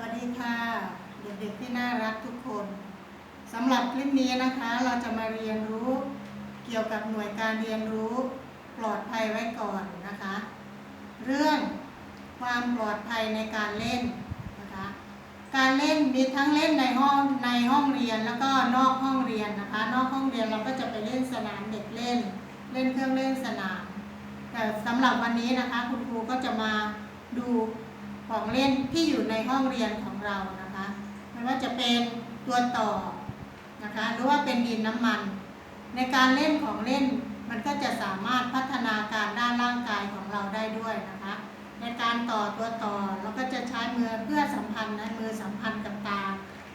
วัสดีค่ะ เด็กๆที่น่ารักทุกคนสำหรับคลิปนี้นะคะ เราจะมาเรียนรู้เกี่ยวกับหน่วยการเรียนรู้ปลอดภัยไว้ก่อนนะคะ เรื่องความปลอดภัยในการเล่นนะคะ การเล่นมีทั้งเล่นในห้องในห้องเรียนแล้วก็นอกห้องเรียนนะคะ นอกห้องเรียนเราก็จะไปเล่นสนามเด็กเล่น เล่นเครื่องเล่นสนามแต่สำหรับวันนี้นะคะ คุณครูก็จะมาดู ของเล่นที่อยู่ในห้องเรียนของเรานะคะไม่ว่าจะเป็นตัวต่อนะคะหรือว่าเป็นดินน้ำมัน ในการเล่นของเล่นมันก็จะสามารถพัฒนาการด้านร่างกายของเราได้ด้วยนะคะ ในการต่อตัวต่อเราก็จะใช้มือเพื่อสัมพันธ์นะมือสัมพันธ์กับตา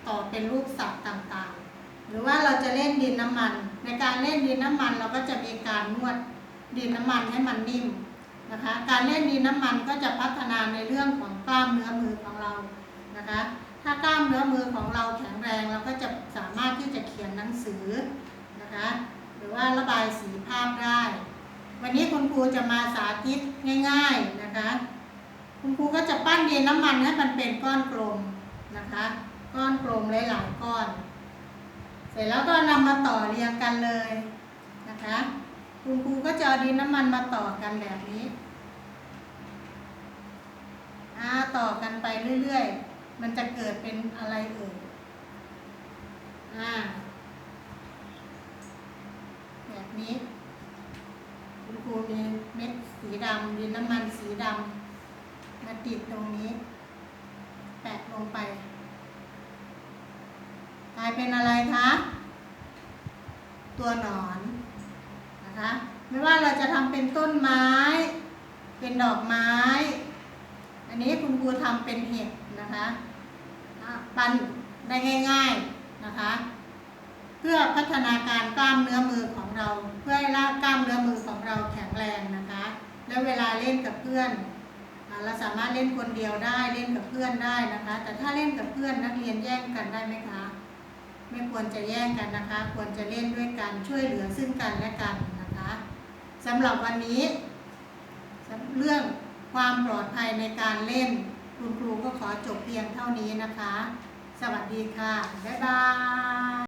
ต่อเป็นรูปสัตว์ต่างๆ หรือว่าเราจะเล่นดินน้ำมัน ในการเล่นดินน้ำมันเราก็จะมีการนวดดินน้ำมันให้มันนิ่ม นะคะ การเล่นดินน้ำมันก็จะพัฒนาในเรื่องของกล้ามเนื้อมือของเรานะคะ ถ้ากล้ามเนื้อมือของเราแข็งแรงเราก็จะสามารถที่จะเขียนหนังสือนะคะ หรือว่าระบายสีภาพได้ วันนี้คุณครูจะมาสาธิตง่าย ๆนะคะ คุณครูก็จะปั้นดินน้ำมันให้มันเป็นก้อนกลมนะคะ ก้อนกลมหลายๆก้อน เสร็จแล้วก็นำมาต่อเรียงกันเลยนะคะคุณครูก็จะเอาดินน้ำมันมาต่อกันแบบนี้อ่าต่อ กันไปเรื่อยๆ มันจะเกิดเป็นอะไรเอ่ยอ่าแบบนี้ คุณครูมีเม็ดสีดำดินน้ำมันสีดำมาติดตรงนี้ แปะลงไปกลายเป็นอะไรคะ ตัวหนอนนะคะ ไม่ว่าเราจะทำเป็นต้นไม้ เป็นดอกไม้ นี้คุณครูทำเป็นเห็ดนะคะปั้นได้ง่ายๆนะคะ เพื่อพัฒนาการกล้ามเนื้อมือของเรา เพื่อให้ร่างกล้ามเนื้อมือของเราแข็งแรงนะคะ แล้วเวลาเล่นกับเพื่อนเราสามารถเล่นคนเดียวได้เล่นกับเพื่อนได้นะคะ แต่ถ้าเล่นกับเพื่อนนักเรียนแย่งกันได้ไหมคะ ไม่ควรจะแย่งกันนะคะ ควรจะเล่นด้วยกันช่วยเหลือซึ่งกันและกันนะคะสำหรับวันนี้เรื่อง ความปลอดภัยในการเล่น คุณครูก็ขอจบเพียงเท่านี้นะคะ สวัสดีค่ะ บ๊ายบาย